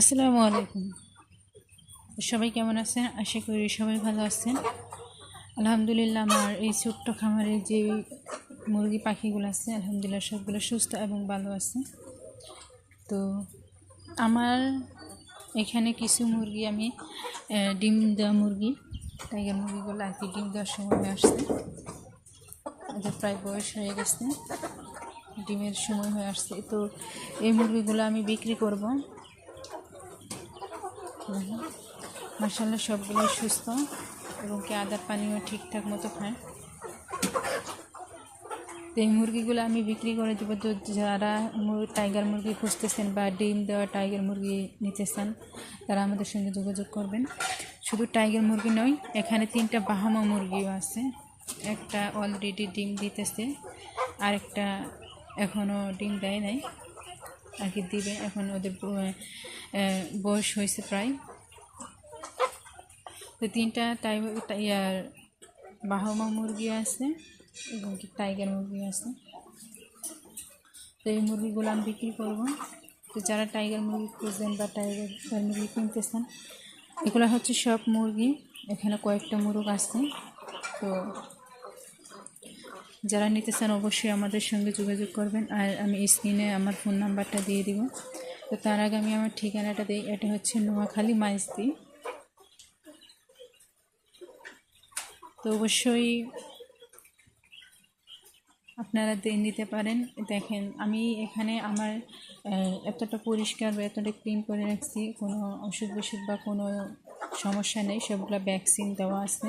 আসসালামু আলাইকুম। সবাই কেমন আছেন? আশা করি সবাই ভালো আছেন। আলহামদুলিল্লাহ, আমার এই ছোট্ট খামারে যে মুরগি, পাখিগুলো আছে, আলহামদুলিল্লাহ সবগুলো সুস্থ এবং ভালো আছে। তো আমার এখানে কিছু মুরগি আমি ডিম দেওয়া মুরগি, টাইগার মুরগিগুলো আর কি ডিম দেওয়ার সময় হয়ে আসছে। ওদের প্রায় বয়স হয়ে গেছে, ডিমের সময় হয়ে আসছে। তো এই মুরগিগুলো আমি বিক্রি করব। মাসাল্লাহ সবগুলো সুস্থ এবং কি আদার পানিও ঠিকঠাক মতো খায়। তো এই মুরগিগুলো আমি বিক্রি করে দেবো। তো যারা টাইগার মুরগি খুঁজতেছেন বা ডিম দেওয়া টাইগার মুরগি নিতে চান তারা আমাদের সঙ্গে যোগাযোগ করবেন। শুধু টাইগার মুরগি নয়, এখানে তিনটা বাহামা মুরগিও আছে। একটা অলরেডি ডিম দিতেছে, আরেকটা এখনও ডিম দেয় নাই। কি দিবে, এখন ওদের বয়স হয়েছে প্রায়। তো তিনটা টাই ইয়ার বাহমা মুরগি আছে এবং কি টাইগার মুরগি আছে। তো এই মুরগিগুলো আমি বিক্রি করব। তো যারা টাইগার মুরগি খুঁজবেন বা টাইগার মুরগি কিনতেছেন, এগুলো হচ্ছে সব মুরগি। এখানে কয়েকটা মুরগ আছে। তো যারা নিতে চান অবশ্যই আমাদের সঙ্গে যোগাযোগ করবেন আর আমি স্ক্রিনে আমার ফোন নাম্বারটা দিয়ে দিব। তো তার আগে আমি আমার ঠিকানাটা দিই, এটা হচ্ছে নোয়াখালী মাইজদি। তো অবশ্যই আপনারা নিতে পারেন। দেখেন, আমি এখানে আমার এতটা পরিষ্কার বা এতটা ক্লিন করে রাখছি, কোনো অসুখ বিসুখ বা কোনো সমস্যা নেই, সবগুলো ভ্যাকসিন দেওয়া আছে।